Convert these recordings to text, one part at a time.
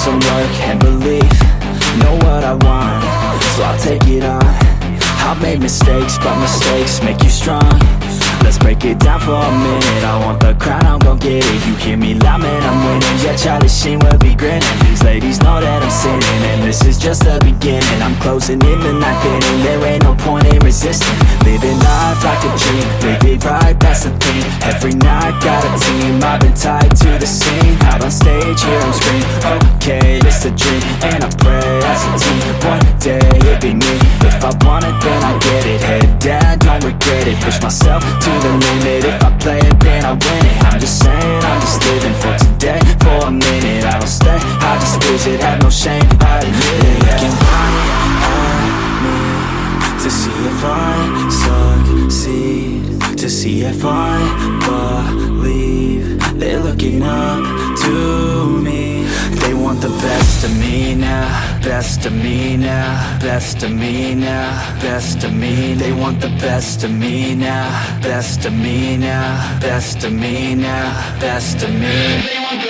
some work and belief Know what I want, so I'll take it on. I've made mistakes, but mistakes make you strong. Let's break it down for a minute. I want the crown, I'm gon' get it. You hear me loud, man, I'm winning. Yeah, Charlie Sheen will be grinning. These ladies know that I'm sinning And this is just the beginning. I'm closing in the ninth inning There ain't no point in resisting. Living life like a dream. Live it right, that's the thing I just visit, have no shame I admit it. Looking right at me To see if I succeed To see if I believe They're looking up to me. They want the best of me now Best of me now Best of me now Best of me. They want the best of me now Best of me now Best of me now Best of me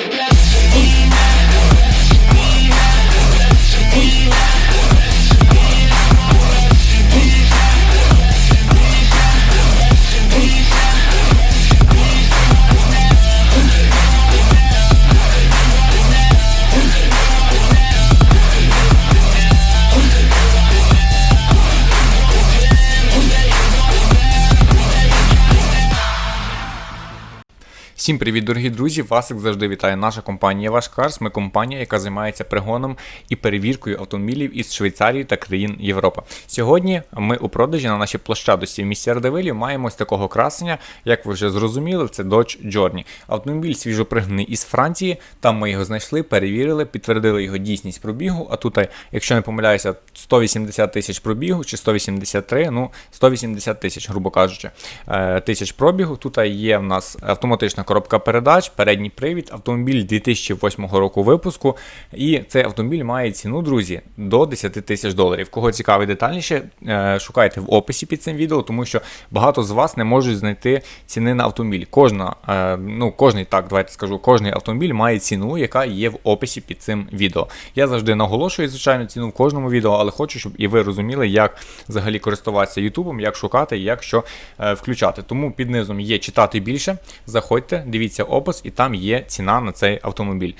Всім привіт, дорогі друзі! Вас, як завжди, вітає наша компанія Вашкарс. Ми компанія, яка займається пригоном і перевіркою автомобілів із Швейцарії та країн Європи. Сьогодні ми у продажі на нашій площадості в місті Ардевилі маємо ось такого красення, як ви вже зрозуміли, це Dodge Journey. Автомобіль свіжопригнаний із Франції. Там ми його знайшли, перевірили, підтвердили його дійсність пробігу. А тут, якщо не помиляюся, 180 тисяч пробігу чи 183, ну 180 тисяч, грубо кажучи, е, тисяч пробігу. Тут є в нас автоматична коробка передач, передній привід, автомобіль 2008 року випуску. І цей автомобіль має ціну, друзі, до 10 тисяч доларів. Кого цікавить детальніше, е, шукайте в описі під цим відео, тому що багато з вас не можуть знайти ціни на автомобіль. Кожна, е, ну кожний так, давайте скажу, кожний автомобіль має ціну, яка є в описі під цим відео. Я завжди наголошую, звичайно, ціну в кожному відео, але хочу, щоб і ви розуміли, як взагалі користуватися Ютубом, як шукати, як що е, включати. Тому під низом є читати більше. Заходьте, дивіться опис, і там є ціна на цей автомобіль.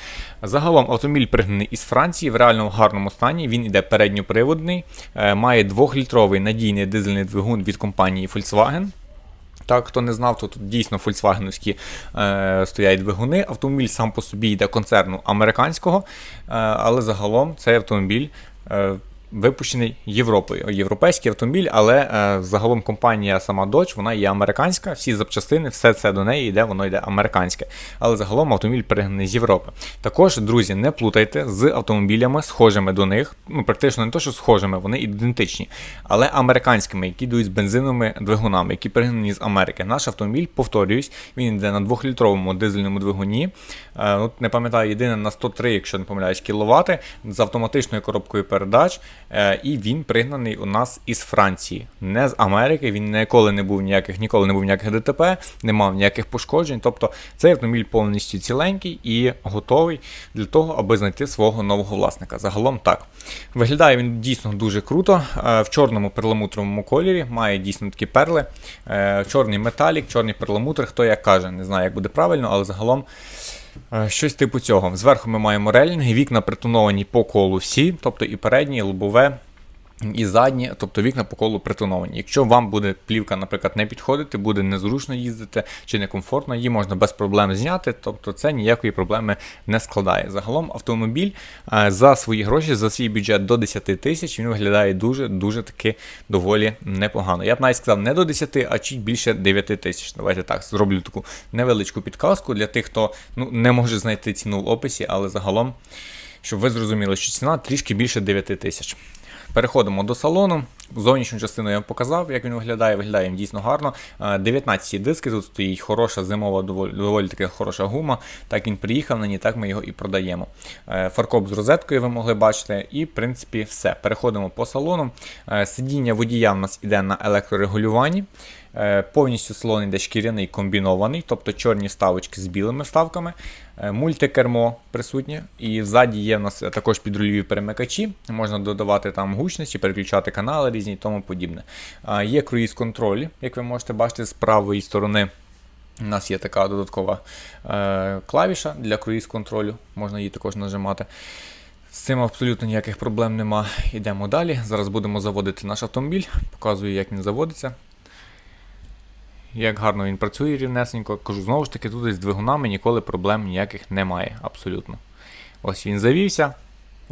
Загалом автомобіль пригнаний із Франції в реально гарному стані. Він іде передньоприводний, е, має 2-літровий надійний дизельний двигун від компанії Volkswagen. Так, хто не знав, то тут дійсно фольксвагеновські е, стоять двигуни. Автомобіль сам по собі йде концерну американського, е, але загалом цей автомобіль. Е, Випущений Європою, європейський автомобіль, але е, загалом компанія сама Dodge, вона є американська, всі запчастини, все це до неї йде, воно йде американське. Але загалом автомобіль пригнаний з Європи. Також, друзі, не плутайте з автомобілями, схожими до них. Ну, практично не то, що схожими, вони ідентичні, але американськими, які йдуть з бензиновими двигунами, які пригнані з Америки. Наш автомобіль, повторююсь, він йде на 2-літровому дизельному двигуні. Е, от Не пам'ятаю, єдине на 103, якщо не помиляюсь, кіловати, з автоматичною коробкою передач. Е, і він пригнаний у нас із Франції, не з Америки. Він ніколи не був ніяких, ніколи не був ніяких ДТП, не мав ніяких пошкоджень. Тобто цей автомобіль повністю ціленький і готовий для того, аби знайти свого нового власника. Загалом так. Виглядає він дійсно дуже круто. Е, в чорному перламутровому кольорі, має дійсно такі перли. Е, чорний металік, чорний перламутр, хто як каже, не знаю, як буде правильно, але загалом. Е, Щось типу цього. Зверху ми маємо релінги, вікна притоновані по колу всі, тобто і переднє, і лобове, і задні, тобто вікна по колу притоновані. Якщо вам буде плівка, наприклад, не підходити, буде незручно їздити чи некомфортно, її можна без проблем зняти, тобто це ніякої проблеми не складає. Загалом автомобіль е, за свої гроші, за свій бюджет до 10 тисяч, він виглядає дуже-дуже таки доволі непогано. Я б навіть сказав не до 10, а чуть більше 9 тисяч. Давайте так, зроблю таку невеличку підказку для тих, хто ну, не може знайти ціну в описі, але загалом, щоб ви зрозуміли, що ціна трішки більше 9 тисяч. Переходимо до салону. Зовнішню частину я вам показав, як він виглядає. Виглядає він дійсно гарно. 19 диски, тут стоїть хороша зимова, доволі, доволі таки хороша гума. Так він приїхав на ній, так ми його і продаємо. Е, фаркоп з розеткою ви могли бачити, і в принципі все. Переходимо по салону. Е, сидіння водія в нас іде на електрорегулюванні. Е, Повністю салон йде шкіряний комбінований, тобто чорні вставочки з білими вставками, е, мультикермо присутнє, і ззаді є в нас також підрульові перемикачі. Можна додавати там гучності, переключати канали різні і тому подібне. Є круїз контроль, як ви можете бачити з правої сторони. У нас є така додаткова е, клавіша для круїз контролю, можна її також нажимати. З цим абсолютно ніяких проблем нема. Йдемо далі. Зараз будемо заводити наш автомобіль, показую, як він заводиться. Як гарно він працює рівнесенько. Кажу, знову ж таки, тут із двигунами ніколи проблем ніяких немає. Абсолютно. Ось він завівся.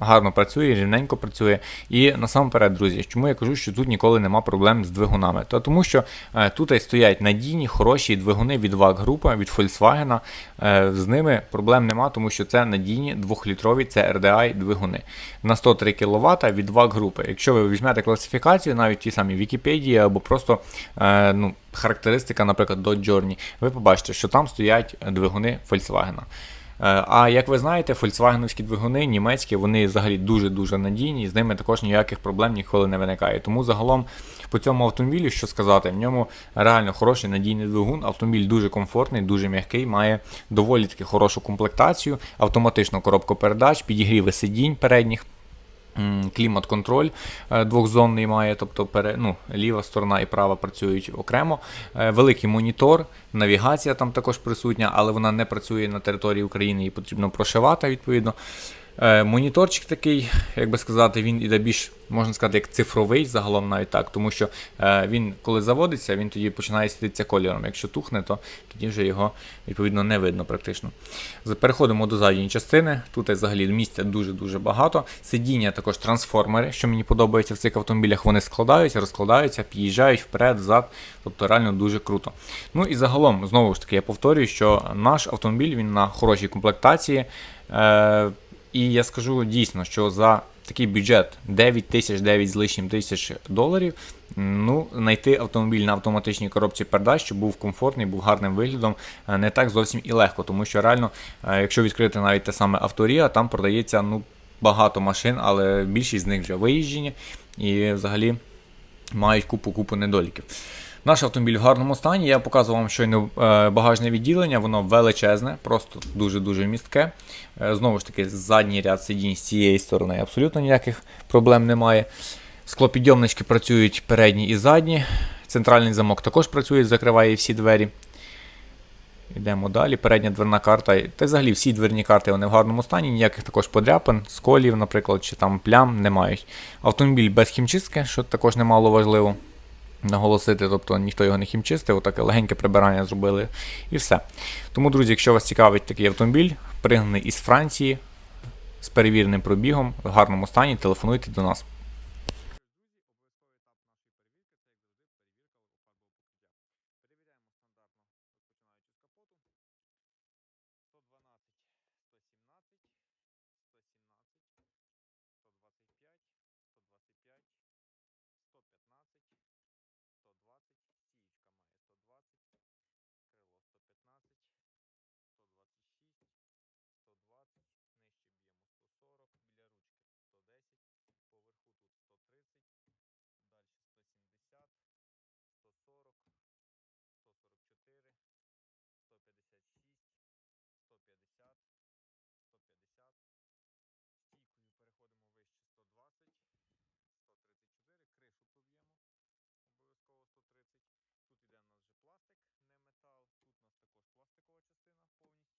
Гарно працює, рівненько працює. І насамперед, друзі, чому я кажу, що тут ніколи нема проблем з двигунами? То тому що е, тут стоять надійні, хороші двигуни від VAG група, від Volkswagen. Е, з ними проблем нема, тому що це надійні 2-літрові це RDI двигуни на 103 кВт від VAG групи. Якщо ви візьмете класифікацію, навіть ті самі Вікіпедії або просто е, ну, характеристика, наприклад, Dodge Journey, ви побачите, що там стоять двигуни Volkswagen. Е, А як ви знаєте, фольксвагеновські двигуни німецькі, вони взагалі дуже-дуже надійні, з ними також ніяких проблем ніколи не виникає. Тому загалом по цьому автомобілю, що сказати, в ньому реально хороший надійний двигун. Автомобіль дуже комфортний, дуже м'який, має доволі таки хорошу комплектацію, автоматичну коробку передач, підігріви сидінь передніх. Клімат-контроль е, двохзонний має, тобто пере, ну, ліва сторона і права працюють окремо. Е, Великий монітор, навігація там також присутня, але вона не працює на території України, її потрібно прошивати відповідно. Е, Моніторчик такий, як би сказати, він іде більш, можна сказати, як цифровий, загалом навіть так, тому що е, він, коли заводиться, він тоді починає світитися кольором. Якщо тухне, то тоді вже його відповідно не видно практично. Переходимо до задньої частини. Тут взагалі місця дуже-дуже багато. Сидіння також трансформери, що мені подобається в цих автомобілях, вони складаються, розкладаються, під'їжджають вперед, взад. Тобто реально дуже круто. Ну і загалом, знову ж таки, я повторюю, що наш автомобіль він на хорошій комплектації. І я скажу дійсно, що за такий бюджет 9 тисяч 9 з лишнім тисяч доларів. Ну, знайти автомобіль на автоматичній коробці передач, щоб був комфортний, був гарним виглядом, е, не так зовсім і легко, тому що реально, е, якщо відкрити навіть те саме Авторія, там продається ну, багато машин, але більшість з них вже виїжджені і взагалі мають купу-купу недоліків. Наш автомобіль в гарному стані. Я показував вам щойно е, багажне відділення, воно величезне, просто дуже-дуже містке. Е, Знову ж таки, задній ряд сидінь з цієї сторони абсолютно ніяких проблем немає. Склопідйомнички працюють передні і задні. Центральний замок також працює, закриває всі двері. Йдемо далі. Передня дверна карта. Та взагалі всі дверні карти вони в гарному стані, ніяких також подряпин, сколів, наприклад, чи там плям не мають. Автомобіль без хімчистки, що також немало важливо наголосити, тобто ніхто його не хімчистив, отаке легеньке прибирання зробили і все. Тому, друзі, якщо вас цікавить такий автомобіль, пригнаний із Франції з перевіреним пробігом, в гарному стані, телефонуйте до нас. выполнить